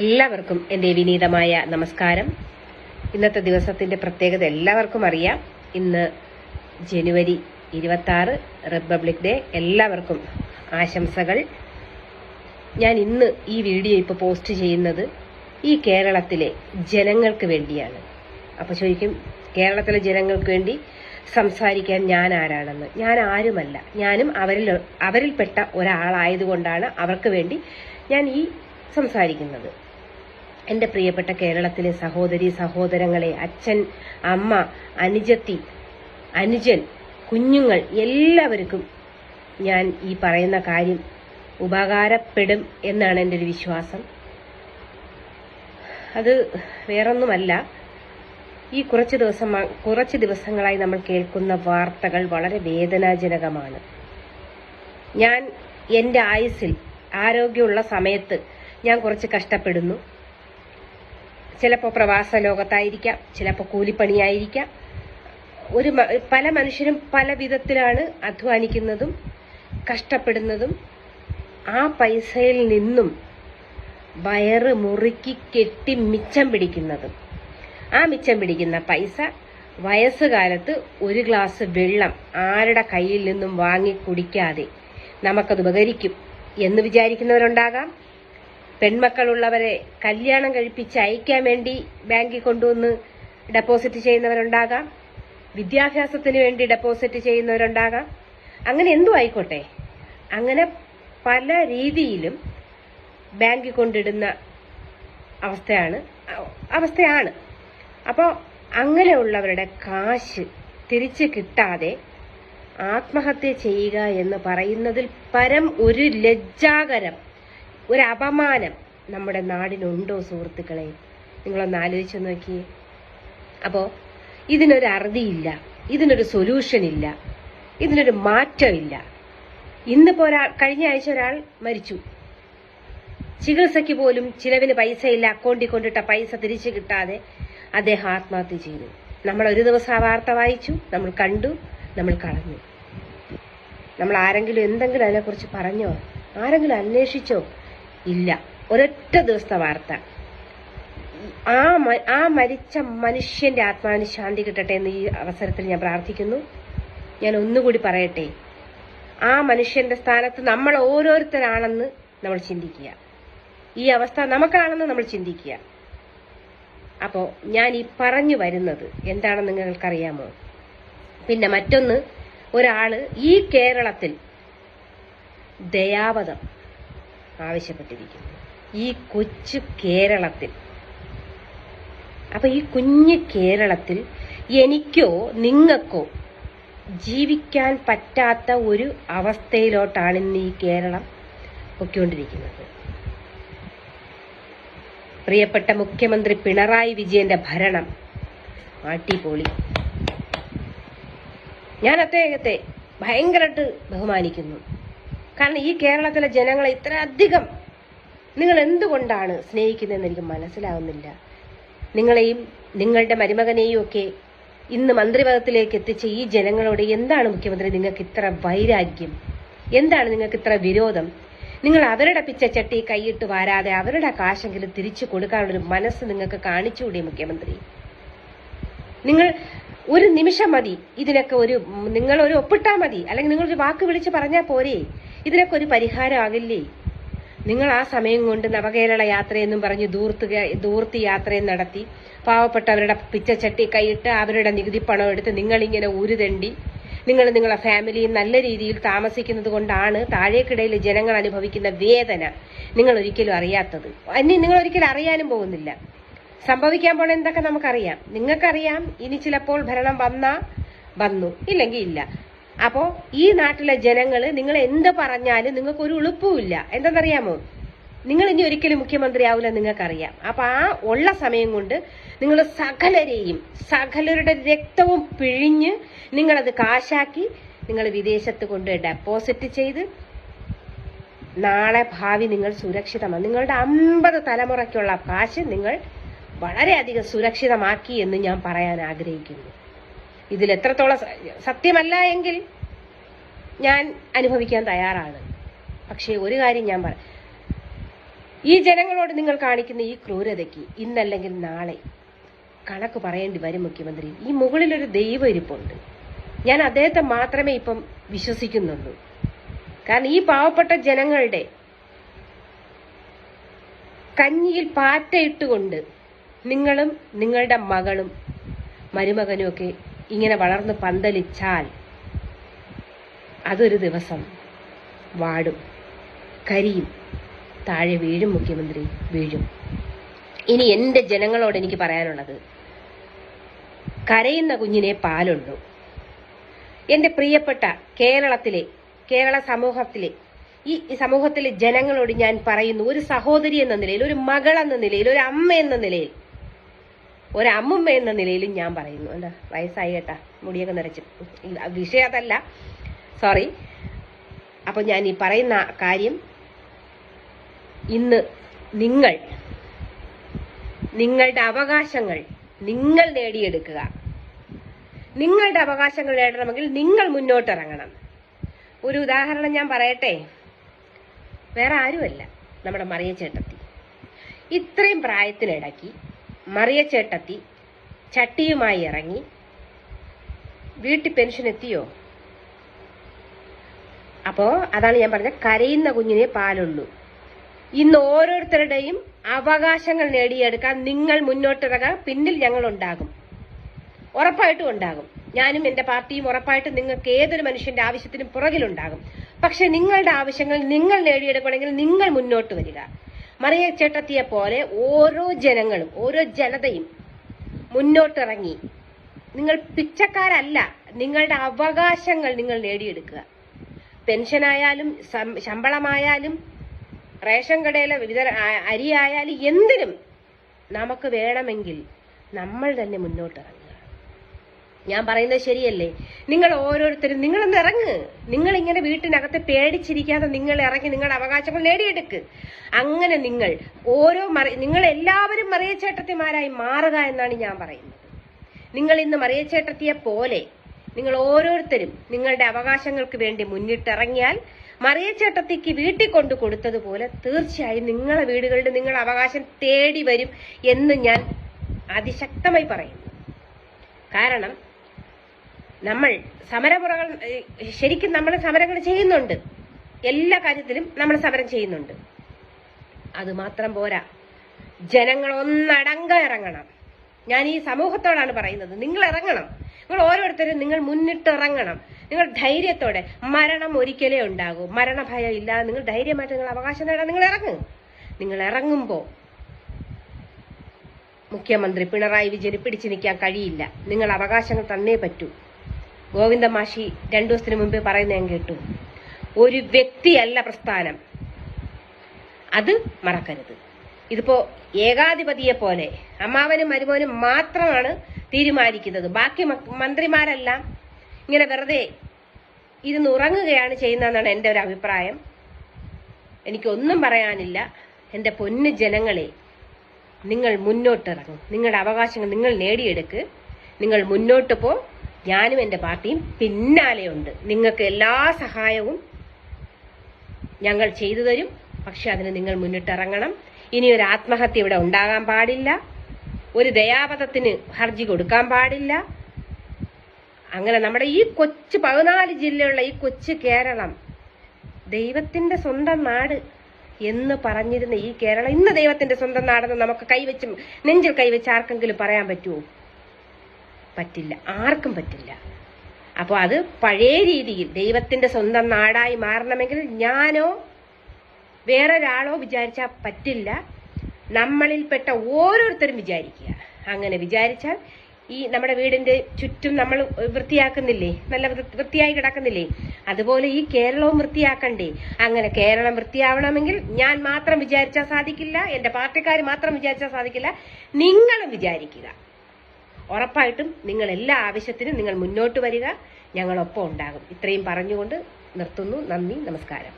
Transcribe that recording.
എല്ലാവർക്കും എന്റെ വിനീതമായ നമസ്കാരം. ഇന്നത്തെ ദിവസത്തിന്റെ പ്രത്യേകത എല്ലാവർക്കും അറിയാം. ഇന്ന് ജനുവരി ഇരുപത്തി ആറ് റിപ്പബ്ലിക് ഡേ. എല്ലാവർക്കും ആശംസകൾ. ഞാൻ ഇന്ന് ഈ വീഡിയോ ഇപ്പോൾ പോസ്റ്റ് ചെയ്യുന്നത് ഈ കേരളത്തിലെ ജനങ്ങൾക്ക് വേണ്ടിയാണ്. അപ്പോൾ ചോദിക്കും കേരളത്തിലെ ജനങ്ങൾക്ക് വേണ്ടി സംസാരിക്കാൻ ഞാൻ ആരാണെന്ന്? ഞാൻ ആരുമല്ല. ഞാനും അവരിൽ അവരിൽപ്പെട്ട ഒരാളായതുകൊണ്ടാണ് അവർക്ക് വേണ്ടി ഞാൻ ഈ സംസാരിക്കുന്നത്. എന്റെ പ്രിയപ്പെട്ട കേരളത്തിലെ സഹോദരി സഹോദരങ്ങളെ അച്ഛൻ അമ്മ അനുജത്തി അനുജൻ കുഞ്ഞുങ്ങൾ എല്ലാവർക്കും ഞാൻ ഈ പറയുന്ന കാര്യം ഉപകാരപ്പെടും എന്നാണ് എന്റെ ഒരു വിശ്വാസം. അത് വേറൊന്നുമല്ല. ഈ കുറച്ച് ദിവസം കുറച്ച് ദിവസങ്ങളായി നമ്മൾ കേൾക്കുന്ന വാർത്തകൾ വളരെ വേദനാജനകമാണ്. ഞാൻ എന്റെ ആയുസ്സിൽ ആരോഗ്യമുള്ള സമയത്ത് ഞാൻ കുറച്ച് കഷ്ടപ്പെടുന്നു. ചിലപ്പോൾ പ്രവാസ ലോകത്തായിരിക്കാം ചിലപ്പോൾ കൂലിപ്പണിയായിരിക്കാം. ഒരു പല മനുഷ്യരും പല വിധത്തിലാണ് അധ്വാനിക്കുന്നതും കഷ്ടപ്പെടുന്നതും ആ പൈസയിൽ നിന്നും വയറ് മുറുക്കി കെട്ടി മിച്ചം പിടിക്കുന്നതും. ആ മിച്ചം പിടിക്കുന്ന പൈസ വയസ്സുകാലത്ത് ഒരു ഗ്ലാസ് വെള്ളം ആരുടെ കയ്യിൽ നിന്നും വാങ്ങി കുടിക്കാതെ നമുക്കത് ഉപകരിക്കും എന്ന് വിചാരിക്കുന്നവരുണ്ടാകാം. പെൺമക്കളുള്ളവരെ കല്യാണം കഴിപ്പിച്ച് അയക്കാൻ വേണ്ടി ബാങ്കിൽ കൊണ്ടുവന്ന് ഡെപ്പോസിറ്റ് ചെയ്യുന്നവരുണ്ടാകാം. വിദ്യാഭ്യാസത്തിന് വേണ്ടി ഡെപ്പോസിറ്റ് ചെയ്യുന്നവരുണ്ടാകാം. അങ്ങനെ എന്തു ആയിക്കോട്ടെ. അങ്ങനെ പല രീതിയിലും ബാങ്കിൽ കൊണ്ടിടുന്ന അവസ്ഥയാണ് അവസ്ഥയാണ്. അപ്പോൾ അങ്ങനെയുള്ളവരുടെ കാശ് തിരിച്ചു കിട്ടാതെ ആത്മഹത്യ ചെയ്യുക എന്ന് പറയുന്നതിൽ പരം ഒരു ലജ്ജാകരം ഒരു അപമാനം നമ്മുടെ നാടിനുണ്ടോ സുഹൃത്തുക്കളെ? നിങ്ങളൊന്ന് ആലോചിച്ച് നോക്കി അപ്പോൾ ഇതിനൊരു അറുതിയില്ല ഇതിനൊരു സൊല്യൂഷൻ ഇല്ല ഇതിനൊരു മാറ്റമില്ല. ഇന്നിപ്പോ ഒരാൾ കഴിഞ്ഞ ആഴ്ച ഒരാൾ മരിച്ചു. ചികിത്സയ്ക്ക് പോലും ചിലവിന് പൈസയില്ല അക്കൗണ്ടിൽ കൊണ്ടിട്ട പൈസ തിരിച്ചു കിട്ടാതെ അദ്ദേഹം ആത്മഹത്യ ചെയ്തു. നമ്മൾ ഒരു ദിവസം ആ വാർത്ത വായിച്ചു നമ്മൾ കണ്ടു നമ്മൾ കളഞ്ഞു. നമ്മൾ ആരെങ്കിലും എന്തെങ്കിലും അതിനെക്കുറിച്ച് പറഞ്ഞോ? ആരെങ്കിലും അന്വേഷിച്ചോ? ഇല്ല. ഒരൊറ്റ ദിവസത്തെ വാർത്ത. ആ ആ മരിച്ച മനുഷ്യന്റെ ആത്മാവിന് ശാന്തി കിട്ടട്ടെ എന്ന് ഈ അവസരത്തിൽ ഞാൻ പ്രാർത്ഥിക്കുന്നു. ഞാൻ ഒന്നുകൂടി പറയട്ടെ. ആ മനുഷ്യന്റെ സ്ഥാനത്ത് നമ്മൾ ഓരോരുത്തരാണെന്ന് നമ്മൾ ചിന്തിക്കുക. ഈ അവസ്ഥ നമുക്കാണെന്ന് നമ്മൾ ചിന്തിക്കുക. അപ്പോൾ ഞാൻ ഈ പറഞ്ഞു വരുന്നത് എന്താണെന്ന് നിങ്ങൾക്കറിയാമോ? പിന്നെ മറ്റൊന്ന് ഒരാൾ ഈ കേരളത്തിൽ ദയാവധം ആവശ്യപ്പെട്ടിരിക്കുന്നു. ഈ കൊച്ചു കേരളത്തിൽ. അപ്പൊ ഈ കുഞ്ഞു കേരളത്തിൽ എനിക്കോ നിങ്ങൾക്കോ ജീവിക്കാൻ പറ്റാത്ത ഒരു അവസ്ഥയിലോട്ടാണ് ഇന്ന് ഈ കേരളം പൊയ്ക്കൊണ്ടിരിക്കുന്നത്. പ്രിയപ്പെട്ട മുഖ്യമന്ത്രി പിണറായി വിജയന്റെ ഭരണം അടിപൊളി. ഞാൻ അദ്ദേഹത്തെ ഭയങ്കരമായിട്ട് ബഹുമാനിക്കുന്നു. കാരണം ഈ കേരളത്തിലെ ജനങ്ങളെ ഇത്ര അധികം നിങ്ങൾ എന്തുകൊണ്ടാണ് സ്നേഹിക്കുന്നതെന്ന് എനിക്ക് മനസ്സിലാവുന്നില്ല. നിങ്ങളെയും നിങ്ങളുടെ മരുമകനെയും ഒക്കെ ഇന്ന് മന്ത്രിപദത്തിലേക്ക് എത്തിച്ച ഈ ജനങ്ങളോട് എന്താണ് മുഖ്യമന്ത്രി നിങ്ങൾക്ക് ഇത്ര വൈരാഗ്യം? എന്താണ് നിങ്ങൾക്ക് ഇത്ര വിരോധം? നിങ്ങൾ അവരുടെ പിച്ച ചട്ടി കൈയിട്ട് വാരാതെ അവരുടെ കാശെങ്കിലും തിരിച്ചു കൊടുക്കാനുള്ളൊരു മനസ്സ് നിങ്ങൾക്ക് കാണിച്ചുകൂടി മുഖ്യമന്ത്രി? നിങ്ങൾ ഒരു നിമിഷം മതി. ഇതിനൊക്കെ ഒരു നിങ്ങൾ ഒരു ഒപ്പിട്ടാ മതി. അല്ലെങ്കിൽ നിങ്ങളൊരു വാക്ക് വിളിച്ച് പറഞ്ഞാൽ പോരെ. ഇതിനൊക്കെ ഒരു പരിഹാരം ആകില്ലേ നിങ്ങൾ ആ സമയം കൊണ്ട് നവകേരള യാത്രയെന്നും പറഞ്ഞ് ദൂർത്ത് ദൂർത്തി ദൂർത്ത് യാത്രയും നടത്തി പാവപ്പെട്ടവരുടെ പിച്ചച്ചട്ടി കൈയിട്ട് അവരുടെ നികുതി പണം എടുത്ത് നിങ്ങളിങ്ങനെ ഉരുതണ്ടി നിങ്ങൾ നിങ്ങളുടെ ഫാമിലിയും നല്ല രീതിയിൽ താമസിക്കുന്നത് കൊണ്ടാണ് താഴേക്കിടയിൽ ജനങ്ങൾ അനുഭവിക്കുന്ന വേദന നിങ്ങൾ ഒരിക്കലും അറിയാത്തത്. അന്യ നിങ്ങൾ ഒരിക്കലും അറിയാനും പോകുന്നില്ല. സംഭവിക്കാൻ പോണ എന്തൊക്കെ നമുക്കറിയാം. നിങ്ങൾക്കറിയാം ഇനി ചിലപ്പോൾ ഭരണം വന്നാ വന്നു. ഇല്ലെങ്കിൽ ഇല്ല. അപ്പോ ഈ നാട്ടിലെ ജനങ്ങൾ നിങ്ങൾ എന്ത് പറഞ്ഞാലും നിങ്ങൾക്ക് ഒരു ഉളുപ്പുമില്ല. എന്തെന്നറിയാമോ നിങ്ങൾ ഇനി ഒരിക്കലും മുഖ്യമന്ത്രി ആവില്ല നിങ്ങൾക്കറിയാം. അപ്പൊ ആ ഉള്ള സമയം കൊണ്ട് നിങ്ങൾ സകലരെയും സകലരുടെ രക്തവും പിഴിഞ്ഞ് നിങ്ങളത് കാശാക്കി നിങ്ങൾ വിദേശത്ത് കൊണ്ട് ഡെപ്പോസിറ്റ് ചെയ്ത് നാളെ ഭാവി നിങ്ങൾ സുരക്ഷിതമാണ് നിങ്ങളുടെ അമ്പത് തലമുറയ്ക്കുള്ള കാശ് നിങ്ങൾ വളരെയധികം സുരക്ഷിതമാക്കി എന്ന് ഞാൻ പറയാൻ ആഗ്രഹിക്കുന്നു. ഇതിൽ എത്രത്തോളം സത്യമല്ല എങ്കിൽ ഞാൻ അനുഭവിക്കാൻ തയ്യാറാണ്. പക്ഷേ ഒരു കാര്യം ഞാൻ പറ ഈ ജനങ്ങളോട് നിങ്ങൾ കാണിക്കുന്ന ഈ ക്രൂരതയ്ക്ക് ഇന്നല്ലെങ്കിൽ നാളെ കണക്ക് പറയേണ്ടി വരും മുഖ്യമന്ത്രി. ഈ മുകളിലൊരു ദൈവം ഇരിപ്പുണ്ട്. ഞാൻ അദ്ദേഹത്തെ മാത്രമേ ഇപ്പം വിശ്വസിക്കുന്നുള്ളൂ. കാരണം ഈ പാവപ്പെട്ട ജനങ്ങളുടെ കഞ്ഞിയിൽ പാറ്റയിട്ടുകൊണ്ട് നിങ്ങളും നിങ്ങളുടെ മകളും മരുമകനും ഒക്കെ ഇങ്ങനെ വളർന്ന് പന്തലിച്ചാൽ അതൊരു ദിവസം വാടും. കരിയും താഴെ വീഴും മുഖ്യമന്ത്രി വീഴും. ഇനി എന്റെ ജനങ്ങളോട് എനിക്ക് പറയാനുള്ളത് കരയുന്ന കുഞ്ഞിനെ പാലുണ്ടു? എന്റെ പ്രിയപ്പെട്ട കേരളത്തിലെ കേരള സമൂഹത്തിലെ ഈ സമൂഹത്തിലെ ജനങ്ങളോട് ഞാൻ പറയുന്നു ഒരു സഹോദരി എന്ന നിലയിൽ ഒരു മകൾ എന്ന നിലയിൽ ഒരു അമ്മ എന്ന നിലയിൽ ഒരു അമ്മുമ്മ എന്ന നിലയിലും ഞാൻ പറയുന്നു. എന്താ? വയസ്സായി കേട്ടാ. മുടിയൊക്കെ നിറച്ച്. വിഷയം അതല്ല. സോറി അപ്പൊ ഞാൻ ഈ പറയുന്ന കാര്യം ഇന്ന് നിങ്ങൾ നിങ്ങളുടെ അവകാശങ്ങൾ നിങ്ങൾ നേടിയെടുക്കുക. നിങ്ങളുടെ അവകാശങ്ങൾ നേടണമെങ്കിൽ നിങ്ങൾ മുന്നോട്ടിറങ്ങണം. ഒരു ഉദാഹരണം ഞാൻ പറയട്ടെ. വേറെ ആരുമല്ല നമ്മുടെ മറിയ ചേട്ടത്തി ഇത്രയും പ്രായത്തിനിടയ്ക്ക് മറിയ ചേട്ടത്തി ചട്ടിയുമായി ഇറങ്ങി. വീട്ടിൽ പെൻഷൻ എത്തിയോ? അപ്പോ അതാണ് ഞാൻ പറഞ്ഞ കരയുന്ന കുഞ്ഞിനെ പാലുള്ളൂ. ഇന്ന് ഓരോരുത്തരുടെയും അവകാശങ്ങൾ നേടിയെടുക്കാൻ നിങ്ങൾ മുന്നോട്ടിറങ്ങാൻ പിന്നിൽ ഞങ്ങൾ ഉണ്ടാകും ഉറപ്പായിട്ടും ഉണ്ടാകും. ഞാനും എന്റെ പാർട്ടിയും ഉറപ്പായിട്ടും നിങ്ങൾക്ക് ഏതൊരു മനുഷ്യന്റെ ആവശ്യത്തിനും പുറകിലുണ്ടാകും. പക്ഷെ നിങ്ങളുടെ ആവശ്യങ്ങൾ നിങ്ങൾ നേടിയെടുക്കണമെങ്കിൽ നിങ്ങൾ മുന്നോട്ട് വരിക. മറിയ ചേട്ടത്തിയെ പോലെ ഓരോ ജനങ്ങളും ഓരോ ജനതയും മുന്നോട്ടിറങ്ങി. നിങ്ങൾ പിച്ചക്കാരല്ല നിങ്ങളുടെ അവകാശങ്ങൾ നിങ്ങൾ നേടിയെടുക്കുക. പെൻഷനായാലും ശമ്പളമായാലും റേഷൻ കടയിലെ വിവിധ അരിയായാലും എന്തിനും നമുക്ക് വേണമെങ്കിൽ നമ്മൾ തന്നെ മുന്നോട്ടിറങ്ങുക ഞാൻ പറയുന്നത് ശരിയല്ലേ? നിങ്ങൾ ഓരോരുത്തരും നിങ്ങളൊന്ന് ഇറങ്ങ്. നിങ്ങൾ ഇങ്ങനെ വീട്ടിനകത്ത് പേടിച്ചിരിക്കാതെ നിങ്ങൾ ഇറങ്ങി നിങ്ങളുടെ അവകാശങ്ങൾ നേടിയെടുക്ക്. അങ്ങനെ നിങ്ങൾ ഓരോ മറി നിങ്ങൾ എല്ലാവരും മറിയച്ചേട്ടത്തിമാരായി മാറുക എന്നാണ് ഞാൻ പറയുന്നത്. നിങ്ങൾ ഇന്ന് മറിയച്ചേട്ടത്തിയെ പോലെ നിങ്ങൾ ഓരോരുത്തരും നിങ്ങളുടെ അവകാശങ്ങൾക്ക് വേണ്ടി മുന്നിട്ടിറങ്ങിയാൽ മറിയച്ചേട്ടത്തിക്ക് വീട്ടിൽ കൊണ്ടു കൊടുത്തതുപോലെ തീർച്ചയായും നിങ്ങളെ വീടുകളുടെ നിങ്ങളുടെ അവകാശം തേടി വരും എന്ന് ഞാൻ അതിശക്തമായി പറയുന്നു. കാരണം നമ്മൾ സമരമുറകൾ ശരിക്കും നമ്മൾ സമരങ്ങൾ ചെയ്യുന്നുണ്ട്. എല്ലാ കാര്യത്തിലും നമ്മൾ സമരം ചെയ്യുന്നുണ്ട്. അത് മാത്രം പോരാ. ജനങ്ങൾ ഒന്നടങ്കം ഇറങ്ങണം. ഞാൻ ഈ സമൂഹത്തോടാണ് പറയുന്നത്. നിങ്ങൾ ഇറങ്ങണം. നിങ്ങൾ ഓരോരുത്തരും നിങ്ങൾ മുന്നിട്ട് ഇറങ്ങണം നിങ്ങൾ ധൈര്യത്തോടെ മരണം ഒരിക്കലേ ഉണ്ടാകൂ. മരണഭയം ഇല്ലാതെ നിങ്ങൾ ധൈര്യമായിട്ട് നിങ്ങൾ അവകാശം നേടാൻ നിങ്ങൾ ഇറങ്ങും. നിങ്ങൾ ഇറങ്ങുമ്പോൾ മുഖ്യമന്ത്രി പിണറായി വിജയന് പിടിച്ചു നിൽക്കാൻ കഴിയില്ല. നിങ്ങൾ അവകാശങ്ങൾ തന്നേ പറ്റൂ. ഗോവിന്ദ മാഷി രണ്ടു ദിവസത്തിന് മുമ്പേ പറയുന്നത് ഞാൻ കേട്ടു. ഒരു വ്യക്തിയല്ല പ്രസ്ഥാനം. അത് മറക്കരുത്. ഇതിപ്പോ ഏകാധിപതിയെ പോലെ അമ്മാവനും മരുമോനും മാത്രമാണ് തീരുമാനിക്കുന്നത്. ബാക്കി മന്ത്രിമാരെല്ലാം ഇങ്ങനെ വെറുതെ ഇരുന്ന് ഉറങ്ങുകയാണ് ചെയ്യുന്നതെന്നാണ് എന്റെ ഒരു അഭിപ്രായം. എനിക്കൊന്നും പറയാനില്ല. എന്റെ പൊന്നു ജനങ്ങളെ നിങ്ങൾ മുന്നോട്ടിറങ്ങും. നിങ്ങളുടെ അവകാശങ്ങൾ നിങ്ങൾ നേടിയെടുക്ക്. നിങ്ങൾ മുന്നോട്ട് പോ. ഞാനും എന്റെ പാർട്ടിയും പിന്നാലെയുണ്ട് നിങ്ങൾക്ക് എല്ലാ സഹായവും ഞങ്ങൾ ചെയ്തു തരും. പക്ഷെ അതിന് നിങ്ങൾ മുന്നിട്ടിറങ്ങണം. ഇനി ഒരു ആത്മഹത്യ ഇവിടെ ഉണ്ടാകാൻ പാടില്ല. ഒരു ദയാപഥത്തിന് ഹർജി കൊടുക്കാൻ പാടില്ല. അങ്ങനെ നമ്മുടെ ഈ കൊച്ചു പതിനാല് ജില്ലയുള്ള ഈ കൊച്ചു കേരളം ദൈവത്തിന്റെ സ്വന്തം നാട് എന്ന് പറഞ്ഞിരുന്ന ഈ കേരളം ഇന്ന് ദൈവത്തിന്റെ സ്വന്തം നാടെന്ന് നമുക്ക് കൈവച്ചും നെഞ്ചിൽ കൈവച്ച് ആർക്കെങ്കിലും പറയാൻ പറ്റുമോ പറ്റില്ല. ആർക്കും പറ്റില്ല. അപ്പോൾ അത് പഴയ രീതിയിൽ ദൈവത്തിന്റെ സ്വന്തം നാടായി മാറണമെങ്കിൽ ഞാനോ വേറെ വേറൊരാളോ വിചാരിച്ചാൽ പറ്റില്ല. നമ്മളിൽപ്പെട്ട ഓരോരുത്തരും വിചാരിക്കുക. അങ്ങനെ വിചാരിച്ചാൽ ഈ നമ്മുടെ വീടിന്റെ ചുറ്റും നമ്മൾ വൃത്തിയാക്കുന്നില്ലേ? നല്ല വൃത്തിയായി കിടക്കുന്നില്ലേ? അതുപോലെ ഈ കേരളവും വൃത്തിയാക്കണ്ടേ? അങ്ങനെ കേരളം വൃത്തിയാവണമെങ്കിൽ ഞാൻ മാത്രം വിചാരിച്ചാൽ സാധിക്കില്ല എന്റെ പാർട്ടിക്കാർ മാത്രം വിചാരിച്ചാൽ സാധിക്കില്ല നിങ്ങളും വിചാരിക്കുക. ഉറപ്പായിട്ടും നിങ്ങൾ എല്ലാ ആവശ്യത്തിനും നിങ്ങൾ മുന്നോട്ട് വരിക. ഞങ്ങളൊപ്പം ഉണ്ടാകും. ഇത്രയും പറഞ്ഞുകൊണ്ട് നിർത്തുന്നു. നന്ദി. നമസ്കാരം.